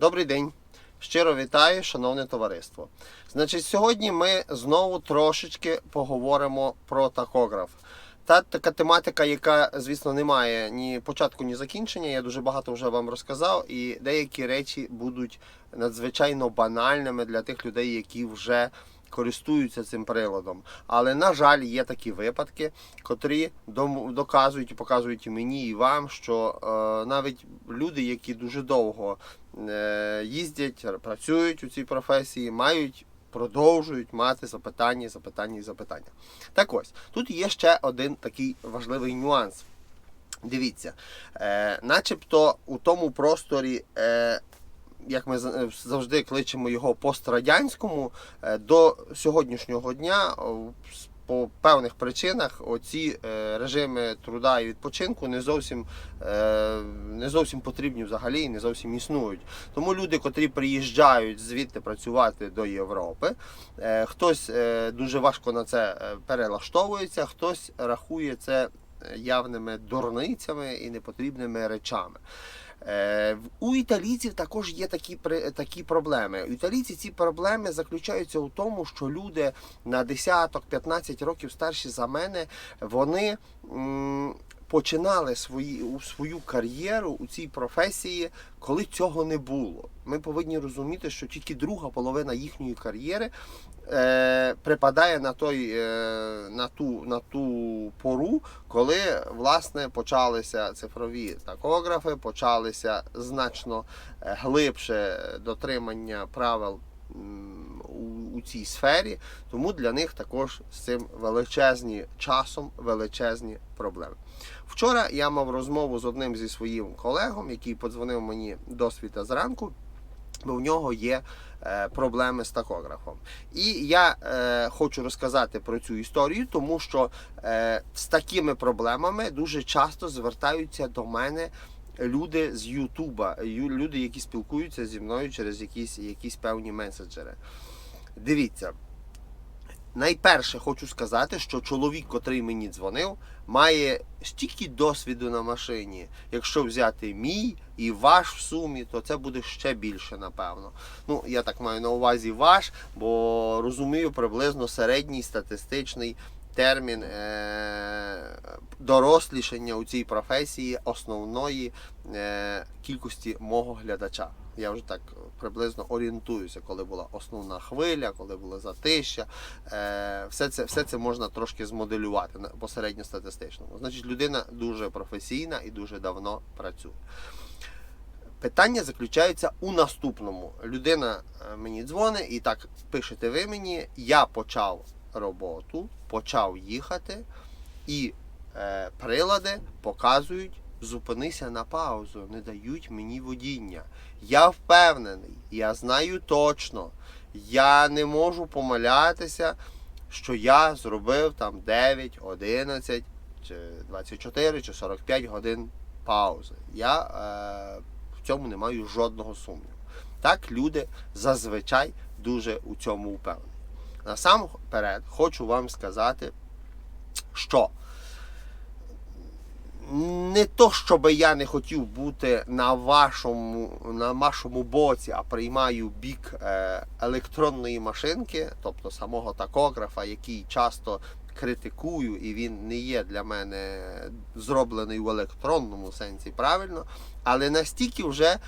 Добрий день. Щиро вітаю, шановне товариство. Значить, сьогодні ми знову трошечки поговоримо про тахограф. Та така тематика, яка, звісно, не має ні початку, ні закінчення. Я дуже багато вже вам розказав, і деякі речі будуть надзвичайно банальними для тих людей, які вже користуються цим приладом. Але, на жаль, є такі випадки, котрі доказують і показують і мені, і вам, що е, навіть люди, які дуже довго е, їздять, працюють у цій професії, мають. Продовжують мати запитання, запитання і запитання. Так ось, тут є ще один такий важливий нюанс. Дивіться, е, начебто у тому просторі, е, як ми е, завжди кличемо його пострадянському, е, до сьогоднішнього дня по певних причинах оці е, режими труда і відпочинку не зовсім, не зовсім потрібні взагалі і не зовсім існують. Тому люди, котрі приїжджають звідти працювати до Європи, хтось дуже важко на це перелаштовується, хтось рахує це явними дурницями і непотрібними речами. Е, У італійців також є такі, такі проблеми. У італійців ці проблеми заключаються у тому, що люди на 10-15 років старші за мене, вони починали свої, свою кар'єру у цій професії, коли цього не було. Ми повинні розуміти, що тільки друга половина їхньої кар'єри е, припадає на, той, е, на, ту, на ту пору, коли власне почалися цифрові такографи, почалися значно е, глибше дотримання правил у, цій сфері, тому для них також з цим величезні часом величезні проблеми. Вчора я мав розмову з одним зі своїм колегом, який подзвонив мені до світа зранку, бо в нього є е, проблеми з такографом. І я е, хочу розказати про цю історію, тому що е, з такими проблемами дуже часто звертаються до мене люди з Ютуба, люди, які спілкуються зі мною через якісь, якісь певні меседжери. Дивіться. Найперше хочу сказати, що чоловік, котрий мені дзвонив, має стільки досвіду на машині. Якщо взяти мій і ваш в сумі, то це буде ще більше, напевно. Ну, я так маю на увазі ваш, бо розумію приблизно середній статистичний термін е- дорослішання у цій професії основної е- кількості мого глядача. Я вже так приблизно орієнтуюся, коли була основна хвиля, коли було затища. Е, все, це, все це можна трошки змоделювати на- по середньостатистичному. Значить, людина дуже професійна і дуже давно працює. Питання заключається у наступному. Людина мені дзвонить і так пишете ви мені, я почав роботу, почав їхати, і е, прилади показують, зупинися на паузу, не дають мені водіння. Я впевнений, я знаю точно, я не можу помилятися, що я зробив там 9, 11, чи 24 чи 45 годин паузи. Я е, в цьому не маю жодного сумніву. Так люди зазвичай дуже у цьому впевнені. Насамперед хочу вам сказати, що не то, щоб я не хотів бути на вашому, на вашому боці, а приймаю бік е, електронної машинки, тобто самого такографа, який часто критикую, і він не є для мене зроблений в електронному сенсі правильно, але настільки вже,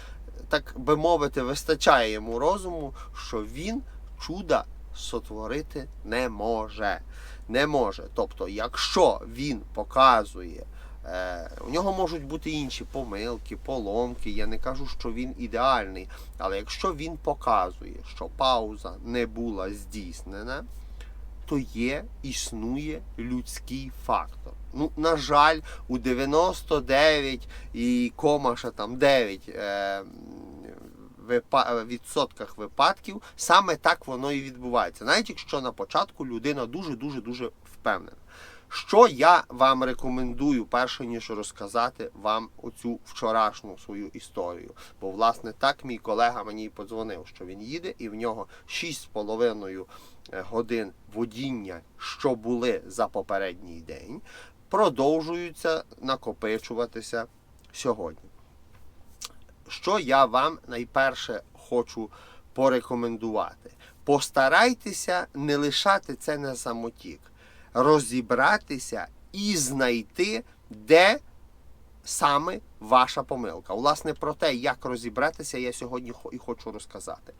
так би мовити, вистачає йому розуму, що він чуда сотворити не може. Не може. Тобто, якщо він показує Е, у нього можуть бути інші помилки, поломки. Я не кажу, що він ідеальний. Але якщо він показує, що пауза не була здійснена, то є, існує людський фактор. Ну, на жаль, у 99 і кома там 9 е, відсотках випадків саме так воно і відбувається. Навіть якщо на початку людина дуже-дуже дуже впевнена. Що я вам рекомендую, перше ніж розказати вам оцю вчорашню свою історію. Бо, власне, так мій колега мені подзвонив, що він їде, і в нього 6,5 годин водіння, що були за попередній день, продовжуються накопичуватися сьогодні. Що я вам найперше хочу порекомендувати. Постарайтеся не лишати це на самотік, розібратися і знайти, де саме ваша помилка. Власне, про те, як розібратися, я сьогодні і хочу розказати.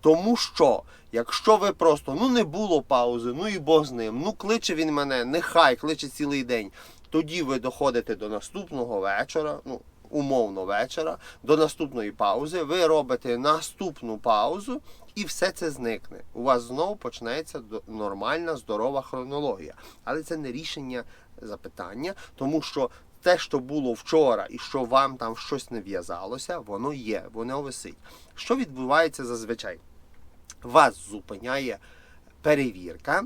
Тому що, якщо ви просто ну не було паузи, ну і Бог з ним, ну кличе він мене, нехай кличе цілий день. Тоді ви доходите до наступного вечора, ну умовно вечора, до наступної паузи. Ви робите наступну паузу, і все це зникне. У вас знову почнеться нормальна, здорова хронологія. Але це не рішення запитання, тому що те, що було вчора, і що вам там щось не в'язалося, воно є, воно висить. Що відбувається зазвичай? Вас зупиняє перевірка.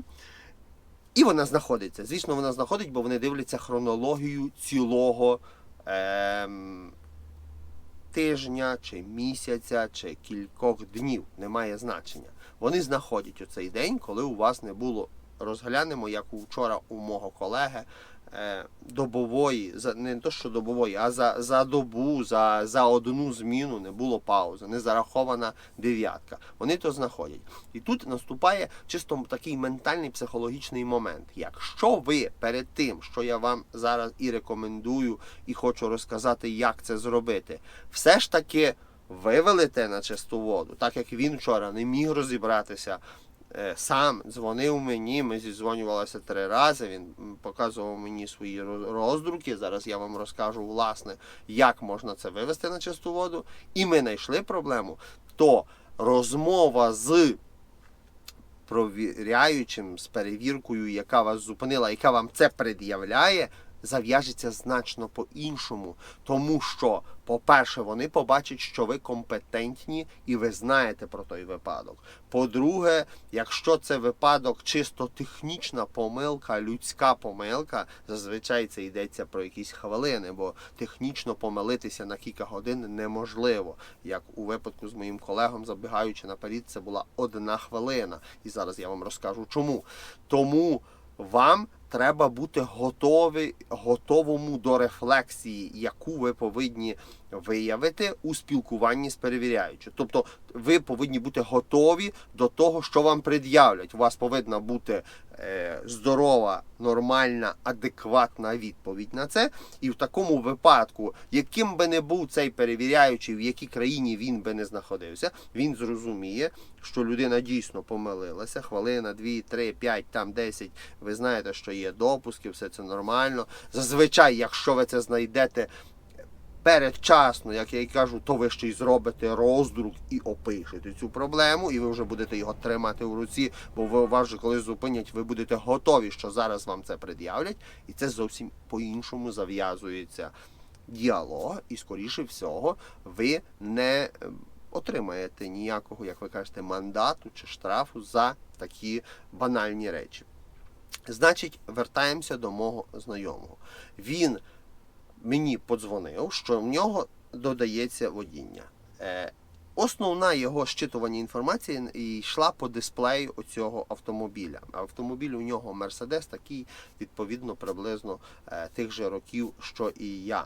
І вона знаходиться. Звісно, вона знаходить, бо вони дивляться хронологію цілого ем, тижня, чи місяця, чи кількох днів. Немає значення. Вони знаходять у цей день, коли у вас не було. Розглянемо, як вчора у мого колеги добової, за не то, що добової, а за, за добу, за, за одну зміну не було паузи, не зарахована дев'ятка. Вони то знаходять. І тут наступає чисто такий ментальний психологічний момент. Якщо ви перед тим, що я вам зараз і рекомендую, і хочу розказати, як це зробити, все ж таки вивелите на чисту воду, так як він вчора не міг розібратися. Е, Сам дзвонив мені, ми зідзвонювалися три рази. Він показував мені свої роздруки. Зараз я вам розкажу власне, як можна це вивести на чисту воду. І ми знайшли проблему. То розмова з провіряючим, з перевіркою, яка вас зупинила, яка вам це пред'являє, зав'яжеться значно по-іншому. Тому що, по-перше, вони побачать, що ви компетентні і ви знаєте про той випадок. По-друге, якщо це випадок чисто технічна помилка, людська помилка, зазвичай це йдеться про якісь хвилини, бо технічно помилитися на кілька годин неможливо. Як у випадку з моїм колегом, забігаючи наперед, це була одна хвилина. І зараз я вам розкажу чому. Тому вам треба бути готові, готовому до рефлексії, яку ви повинні виявити у спілкуванні з перевіряючим. Тобто ви повинні бути готові до того, що вам пред'являть. У вас повинна бути е, здорова, нормальна, адекватна відповідь на це. І в такому випадку, яким би не був цей перевіряючий, в якій країні він би не знаходився, він зрозуміє, що людина дійсно помилилася. Хвилина, дві, три, п'ять, там десять. Ви знаєте, що є допуски, все це нормально. Зазвичай, якщо ви це знайдете передчасно, як я й кажу, то ви ще й зробите роздрук і опишете цю проблему, і ви вже будете його тримати в руці, бо ви вас же коли зупинять, ви будете готові, що зараз вам це пред'являть, і це зовсім по-іншому зав'язується діалог, і скоріше всього, ви не е, отримаєте ніякого, як ви кажете, мандату чи штрафу за такі банальні речі. Значить, вертаємося до мого знайомого. Він мені подзвонив, що в нього додається водіння. Е, Основна його щитування інформації йшла по дисплею оцього автомобіля. Автомобіль у нього Мерседес, такий відповідно приблизно е, тих же років, що і я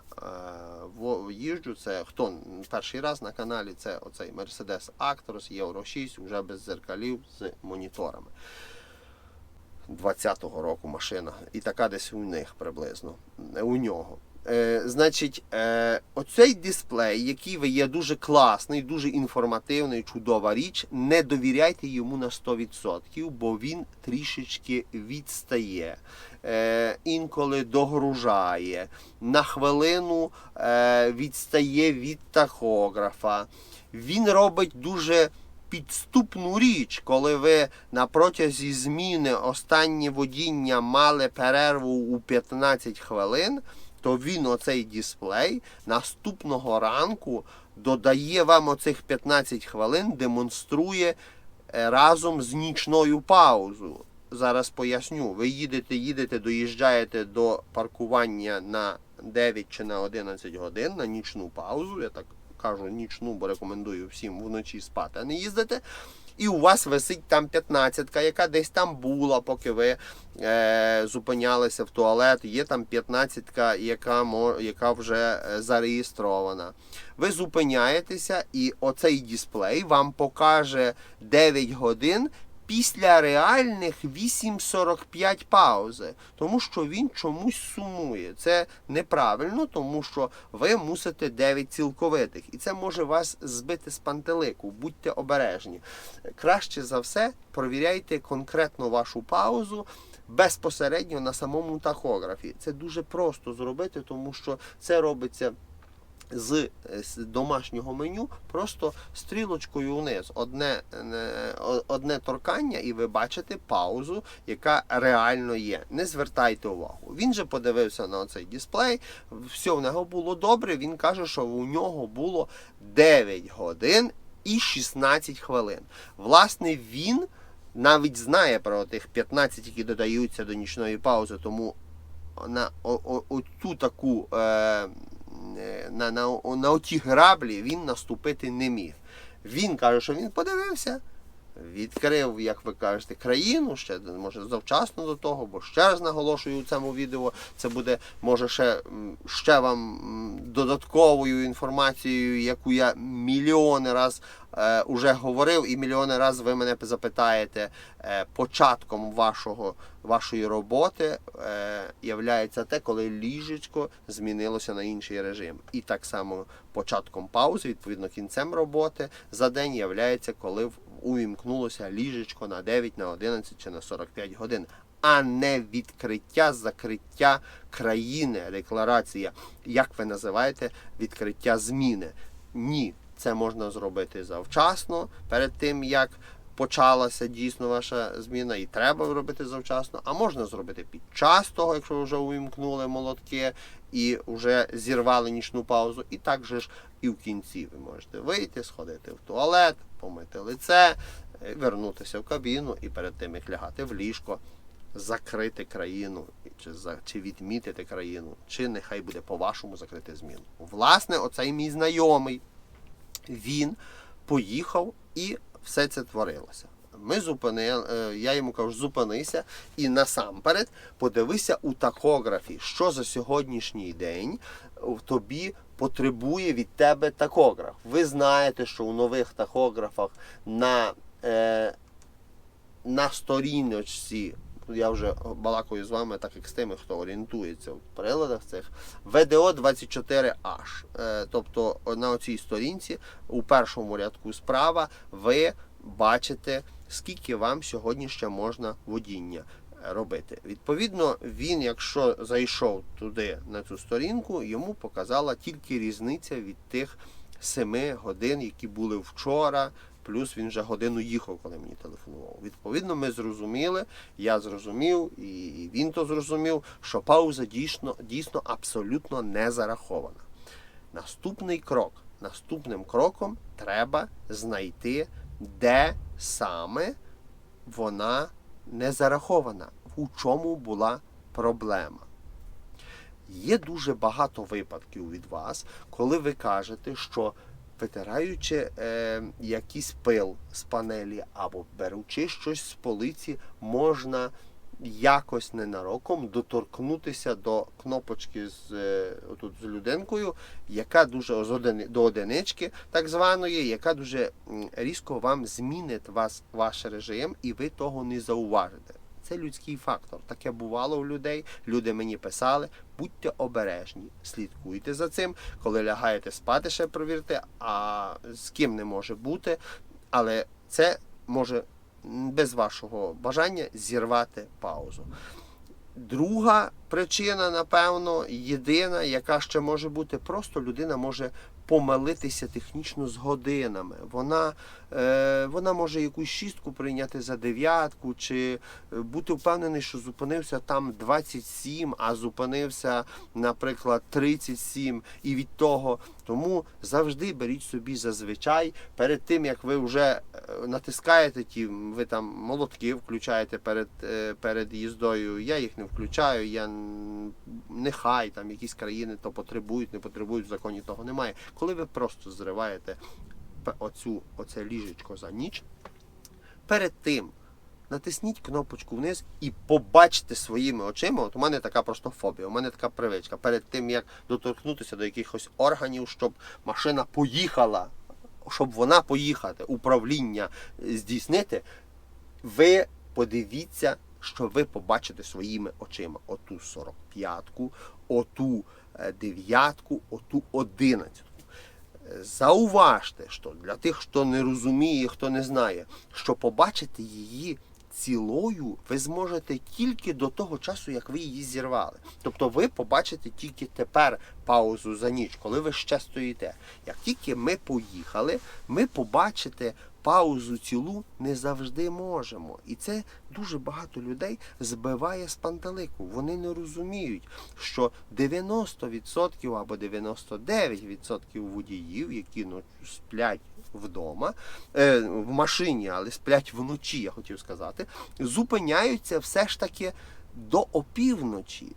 е, їжджу. Це хто перший раз на каналі, це оцей Mercedes Actros Євро 6, вже без зеркалів з моніторами. 20-го року машина. І така десь у них приблизно. е, У нього. Е, значить, е, оцей дисплей, який є дуже класний, дуже інформативний, чудова річ, не довіряйте йому на 100%, бо він трішечки відстає. Е, інколи догружає, на хвилину е, відстає від тахографа. Він робить дуже підступну річ, коли ви на протязі зміни останнє водіння мали перерву у 15 хвилин, то він оцей дисплей наступного ранку додає вам оцих 15 хвилин, демонструє е, разом з нічною паузою. Зараз поясню. Ви їдете, їдете, доїжджаєте до паркування на 9 чи на 11 годин на нічну паузу. Я так кажу нічну, бо рекомендую всім вночі спати, а не їздити. І у вас висить там 15, яка десь там була, поки ви е, зупинялися в туалет. Є там 15, яка, яка вже е, зареєстрована. Ви зупиняєтеся, і оцей дисплей вам покаже 9 годин після реальних 8.45 паузи, тому що він чомусь сумує. Це неправильно, тому що ви мусите 9 цілковитих, і це може вас збити з пантелику. Будьте обережні. Краще за все провіряйте конкретно вашу паузу. Безпосередньо на самому тахографі. Це дуже просто зробити, тому що це робиться з, е, домашнього меню просто стрілочкою вниз. Одне, одне торкання, і ви бачите паузу, яка реально є. Не звертайте увагу. Він же подивився на цей дисплей, все в нього було добре. Він каже, що у нього було 9 годин і 16 хвилин. Власне, він навіть знає про тих 15, які додаються до нічної паузи, тому на о, о, оцю таку е, е, на, на, на оті граблі він наступити не міг. Він каже, що він подивився, відкрив, як ви кажете, країну ще може завчасно до того, бо ще раз наголошую у цьому відео. Це буде може ще, ще вам додатковою інформацією, яку я мільйони раз е, уже говорив, і мільйони раз ви мене запитаєте е, початком вашого, вашої роботи е, те, коли ліжечко змінилося на інший режим. І так само початком паузи, відповідно кінцем роботи за день являється, коли в- увімкнулося ліжечко на 9, на 11 чи на 45 годин. А не відкриття, закриття країни, декларація, як ви називаєте, відкриття зміни. Ні, це можна зробити завчасно, перед тим як почалася дійсно ваша зміна, і треба робити завчасно. А можна зробити під час того, якщо вже увімкнули молотки і вже зірвали нічну паузу. І так же ж і в кінці ви можете вийти, сходити в туалет, помити лице, е, вернутися в кабіну і перед тим як лягати в ліжко. Закрити країну, чи, за, чи відмітити країну, чи нехай буде по-вашому закрити зміну. Власне, оцей мій знайомий, він поїхав і все це творилося. Ми зупинили, е, я йому кажу, зупинися і насамперед подивися у тахографі, що за сьогоднішній день тобі потребує від тебе тахограф. Ви знаєте, що у нових тахографах на, е, на сторіночці, я вже балакаю з вами, так як з тими, хто орієнтується в приладах цих, VDO 24H. Е, тобто на цій сторінці у першому рядку справа ви бачите, скільки вам сьогодні ще можна водіння робити. Відповідно, він, якщо зайшов туди на цю сторінку, йому показала тільки різниця від тих 7 годин, які були вчора. Плюс він вже годину їхав, коли мені телефонував. Відповідно, ми зрозуміли, я зрозумів, і він то зрозумів, що пауза дійсно, дійсно абсолютно не зарахована. Наступний крок. Наступним кроком треба знайти, де саме вона не зарахована, у чому була проблема. Є дуже багато випадків від вас, коли ви кажете, що витираючи е, якийсь пил з панелі або беручи щось з полиці, можна якось ненароком доторкнутися до кнопочки з, е, отут з людинкою, яка дуже до одинички, так званої, яка дуже різко вам змінить вас, ваш режим, і ви того не зауважите. Це людський фактор. Таке бувало у людей. Люди мені писали. Будьте обережні, слідкуйте за цим. Коли лягаєте спати, ще провірте, а з ким не може бути. Але це може без вашого бажання зірвати паузу. Друга причина, напевно, єдина, яка ще може бути, просто людина може помилитися технічно з годинами. Вона, е, вона може якусь шістку прийняти за дев'ятку, чи е, бути впевнений, що зупинився там 27, а зупинився, наприклад, 37, і від того. Тому завжди беріть собі зазвичай перед тим, як ви вже натискаєте ті, ви там молотки включаєте перед, е, перед їздою. Я їх не включаю, я нехай там якісь країни то потребують, не потребують, в законі того немає. Коли ви просто зриваєте оцю, оце ліжечко за ніч, перед тим натисніть кнопочку вниз і побачите своїми очима. От у мене така просто фобія, у мене така привичка. Перед тим як доторкнутися до якихось органів, щоб машина поїхала, щоб вона поїхати, управління е, здійснити, ви подивіться, що ви побачите своїми очима. Оту 45-ку, оту е, дев'ятку, оту 11. Зауважте, що для тих, хто не розуміє, хто не знає, що побачити її цілою ви зможете тільки до того часу, як ви її зірвали. Тобто ви побачите тільки тепер паузу за ніч, коли ви ще стоїте. Як тільки ми поїхали, ми побачите паузу цілу не завжди можемо. І це дуже багато людей збиває з пантелику. Вони не розуміють, що 90% або 99% водіїв, які сплять вдома, е, в машині, але сплять вночі, я хотів сказати, зупиняються все ж таки до опівночі.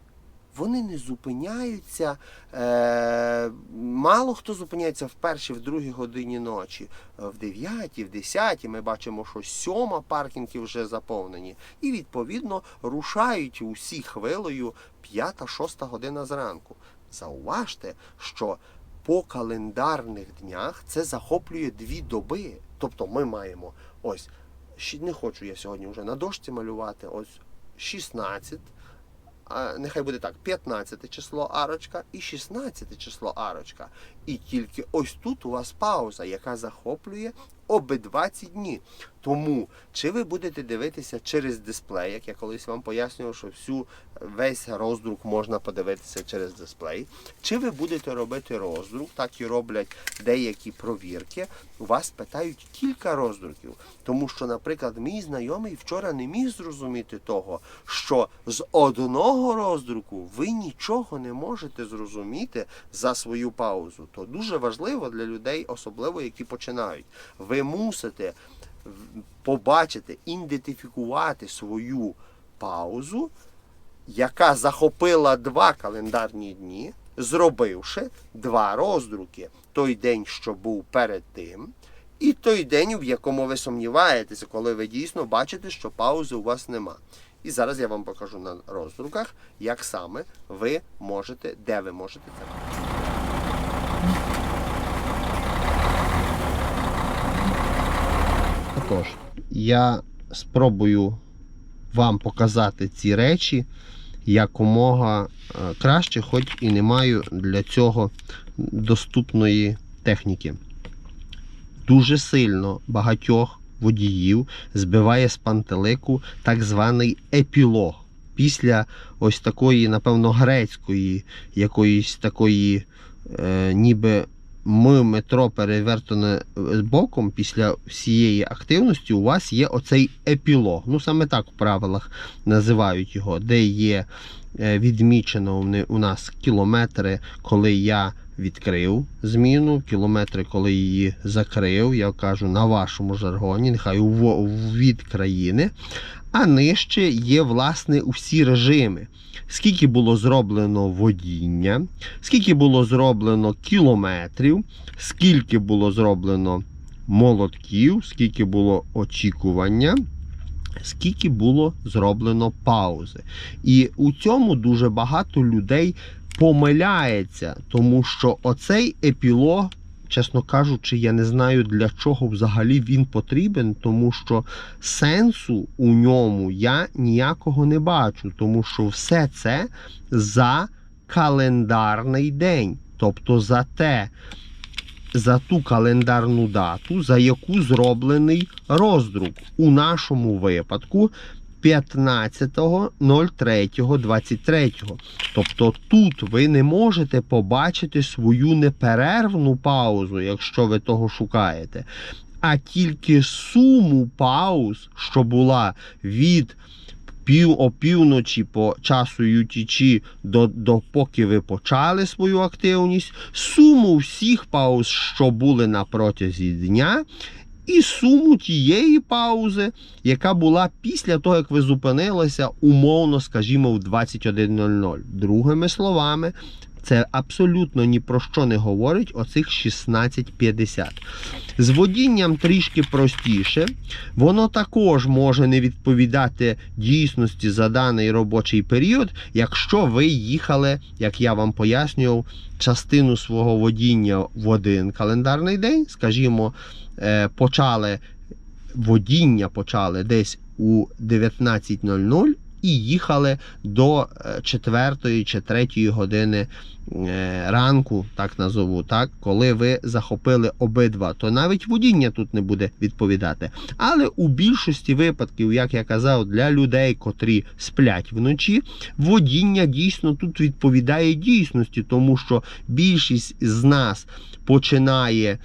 Вони не зупиняються. Е, мало хто зупиняється в першій, в другій годині ночі. В дев'ятій, в десятій ми бачимо, що сьома паркінги вже заповнені. І відповідно рушають усі хвилею п'ята, шоста година зранку. Зауважте, що по календарних днях це захоплює дві доби. Тобто ми маємо ось не хочу я сьогодні вже на дошці малювати. Ось 16 а, нехай буде так, 15 число арочка і 16 число арочка. І тільки ось тут у вас пауза, яка захоплює обидва ці дні. Тому чи ви будете дивитися через дисплей, як я колись вам пояснював, що всю весь роздрук можна подивитися через дисплей, чи ви будете робити роздрук, так і роблять деякі провірки. У вас питають кілька роздруків. Тому що, наприклад, мій знайомий вчора не міг зрозуміти того, що з одного роздруку ви нічого не можете зрозуміти за свою паузу. То дуже важливо для людей, особливо які починають. Ви мусите побачити, ідентифікувати свою паузу, яка захопила два календарні дні, зробивши два роздруки. Той день, що був перед тим, і той день, в якому ви сумніваєтеся, коли ви дійсно бачите, що паузи у вас нема. І зараз я вам покажу на роздруках, як саме ви можете, де ви можете це Отож, я спробую вам показати ці речі якомога е, краще, хоч і не маю для цього доступної техніки. Дуже сильно багатьох водіїв збиває з пантелику так званий епілог. Після ось такої, напевно, грецької якоїсь такої, е, ніби ми метро перевертане е, боком після всієї активності, у вас є оцей епілог. Ну, саме так в правилах називають його, де є е, відмічено у нас кілометри, коли я відкрив зміну, кілометри, коли її закрив, я кажу на вашому жаргоні, нехай від країни. А нижче є власне усі режими. Скільки було зроблено водіння, скільки було зроблено кілометрів, скільки було зроблено молотків, скільки було очікування, скільки було зроблено паузи. І у цьому дуже багато людей помиляється, тому що оцей епілог. Чесно кажучи, я не знаю для чого взагалі він потрібен, тому що сенсу у ньому я ніякого не бачу, тому що все це за календарний день, тобто за те, за ту календарну дату, за яку зроблений роздрук. У нашому випадку 15.03.23. Тобто тут ви не можете побачити свою неперервну паузу, якщо ви того шукаєте, а тільки суму пауз, що була від пів опівночі по часу UTC до, до поки ви почали свою активність, суму всіх пауз, що були на протязі дня, і суму тієї паузи, яка була після того, як ви зупинилися, умовно, скажімо, в 21.00. Другими словами, це абсолютно ні про що не говорить оцих 16.50. З водінням трішки простіше. Воно також може не відповідати дійсності за даний робочий період, якщо ви їхали, як я вам пояснював, частину свого водіння в один календарний день, скажімо, е, почали водіння почали десь у 19.00 і їхали до 4 чи 3 години е, ранку, так назову, так, коли ви захопили обидва, то навіть водіння тут не буде відповідати. Але у більшості випадків, як я казав, для людей, котрі сплять вночі, водіння дійсно тут відповідає дійсності, тому що більшість з нас починає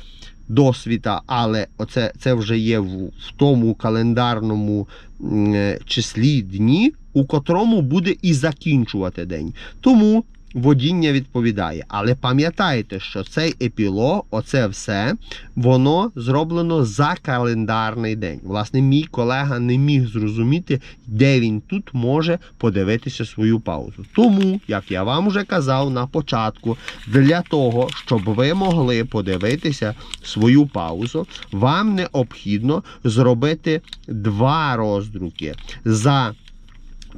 досвіта, але оце це вже є в, в тому календарному е, числі дні, у котрому буде і закінчувати день. Тому водіння відповідає. Але пам'ятайте, що цей епілог, оце все, воно зроблено за календарний день. Власне, мій колега не міг зрозуміти, де він тут може подивитися свою паузу. Тому, як я вам вже казав на початку, для того, щоб ви могли подивитися свою паузу, вам необхідно зробити два роздруки за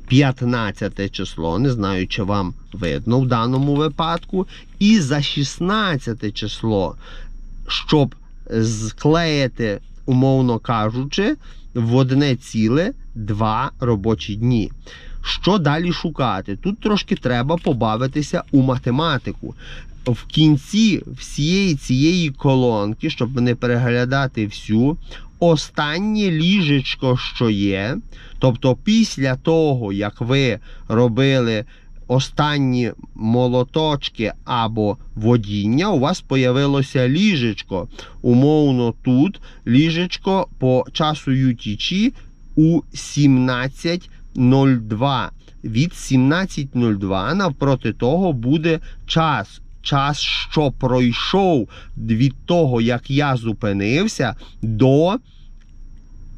15 число, не знаю, чи вам видно в даному випадку, і за 16 число, щоб склеїти, умовно кажучи, в одне ціле два робочі дні. Що далі шукати? Тут трошки треба побавитися у математику. В кінці всієї цієї колонки, щоб не переглядати всю, останнє ліжечко, що є, тобто після того, як ви робили останні молоточки або водіння, у вас появилося ліжечко. Умовно, тут ліжечко по часу UTC у 17.02. Від 17.02 навпроти того буде час. Час, що пройшов від того, як я зупинився, до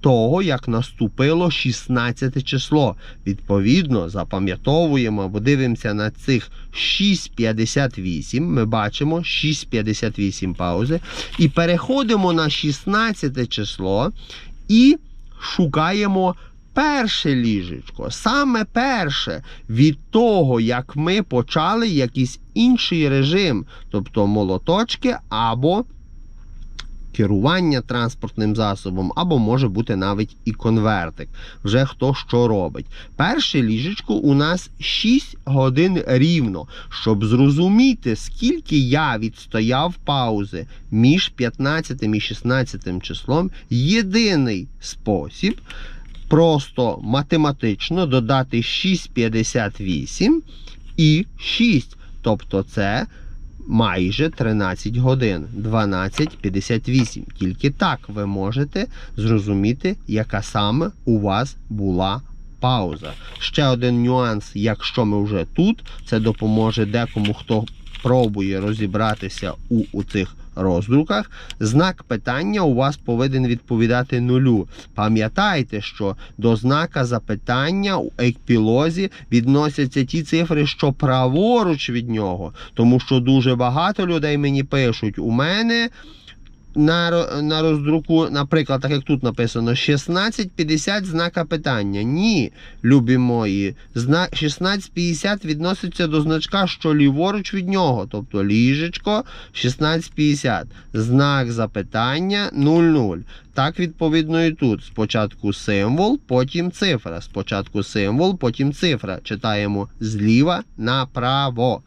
того, як наступило 16 число. Відповідно, запам'ятовуємо або дивимося на цих 6,58. Ми бачимо 6,58 паузи. І переходимо на 16 число і шукаємо. Перше ліжечко, саме перше від того, як ми почали якийсь інший режим, тобто молоточки або керування транспортним засобом, або може бути навіть і конвертик. Вже хто що робить. Перше ліжечко у нас 6 годин рівно, щоб зрозуміти, скільки я відстояв паузи між 15 і 16 числом. Єдиний спосіб. Просто математично додати 6,58 і 6. Тобто це майже 13 годин, 12,58. Тільки так ви можете зрозуміти, яка саме у вас була пауза. Ще один нюанс, якщо ми вже тут, це допоможе декому, хто пробує розібратися у, у цих роздруках. Знак питання у вас повинен відповідати нулю. Пам'ятайте, що до знака запитання у екпілозі відносяться ті цифри, що праворуч від нього. Тому що дуже багато людей мені пишуть: у мене. На, на роздруку, наприклад, так як тут написано, 1650 знака питання. Ні, любі мої. Зна... 1650 відноситься до значка, що ліворуч від нього, тобто ліжечко 1650. Знак запитання 00. Так, відповідно, і тут. Спочатку символ, потім цифра. Спочатку символ, потім цифра. Читаємо зліва направо.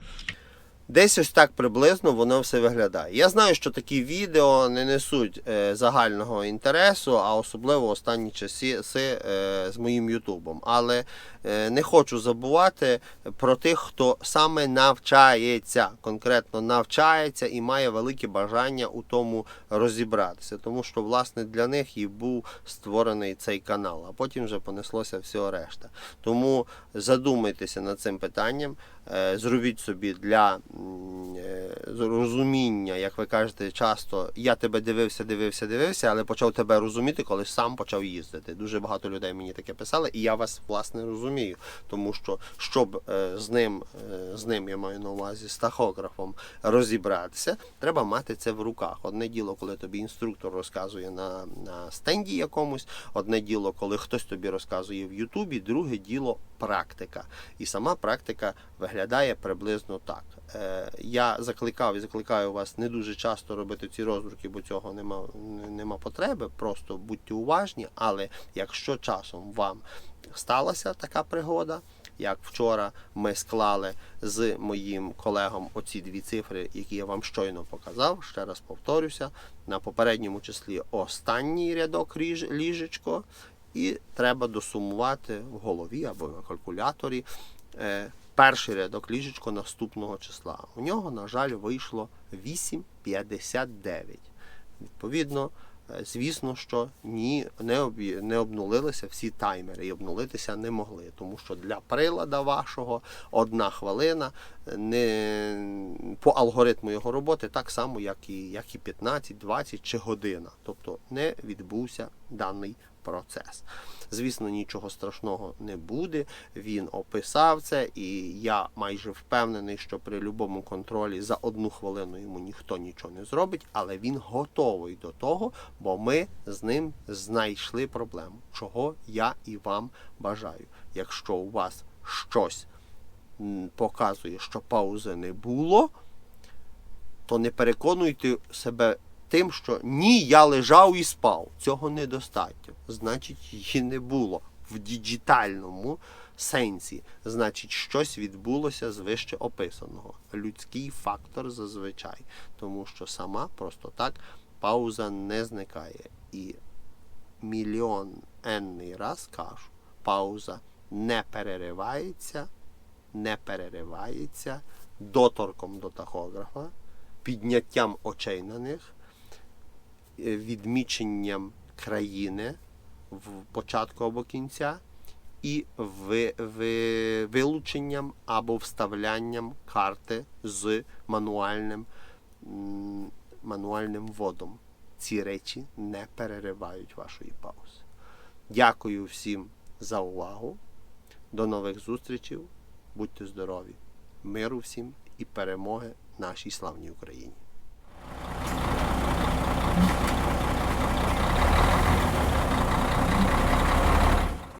Десь ось так приблизно воно все виглядає. Я знаю, що такі відео не несуть е, загального інтересу, а особливо останні часи е, з моїм Ютубом. Але е, не хочу забувати про тих, хто саме навчається, конкретно навчається і має велике бажання у тому розібратися. Тому що, власне, для них і був створений цей канал, а потім вже понеслося всього решта. Тому задумайтеся над цим питанням, зробіть собі для е, розуміння, як ви кажете, часто я тебе дивився, дивився, дивився, але почав тебе розуміти, коли сам почав їздити. Дуже багато людей мені таке писали, і я вас власне розумію, тому що щоб е, з ним, е, з ним я маю на увазі з тахографом розібратися, треба мати це в руках. Одне діло, коли тобі інструктор розказує на, на стенді якомусь, одне діло, коли хтось тобі розказує в Ютубі, друге діло практика. І сама практика виглядає приблизно так. Е, я закликав і закликаю вас не дуже часто робити ці розбірки, бо цього нема, нема потреби. Просто будьте уважні. Але якщо часом вам сталася така пригода, як вчора ми склали з моїм колегом оці дві цифри, які я вам щойно показав. Ще раз повторюся, на попередньому числі останній рядок ліжечко, і треба досумувати в голові або на калькуляторі е, перший рядок ліжечко наступного числа. У нього, на жаль, вийшло 8,59. Відповідно, е, звісно, що ні, не, обі- не обнулилися всі таймери і обнулитися не могли, тому що для прилада вашого одна хвилина е, не по алгоритму його роботи так само, як і, як і 15, 20 чи година. Тобто не відбувся даний процес. Звісно, нічого страшного не буде. Він описав це, і я майже впевнений, що при будь-якому контролі за одну хвилину йому ніхто нічого не зробить, але він готовий до того, бо ми з ним знайшли проблему, чого я і вам бажаю. Якщо у вас щось показує, що паузи не було, то не переконуйте себе тим, що ні, я лежав і спав. Цього недостатньо. Значить, її не було в діджитальному сенсі. Значить, щось відбулося з вище описаного. Людський фактор зазвичай. Тому що сама просто так пауза не зникає. І мільйон енний раз кажу, пауза не переривається, не переривається доторком до тахографа, підняттям очей на них, відміченням країни в початку або кінця, і ви, ви, вилученням або вставлянням карти з мануальним, мануальним вводом. Ці речі не переривають вашої паузи. Дякую всім за увагу. До нових зустрічей. Будьте здорові! Миру всім і перемоги нашій славній Україні!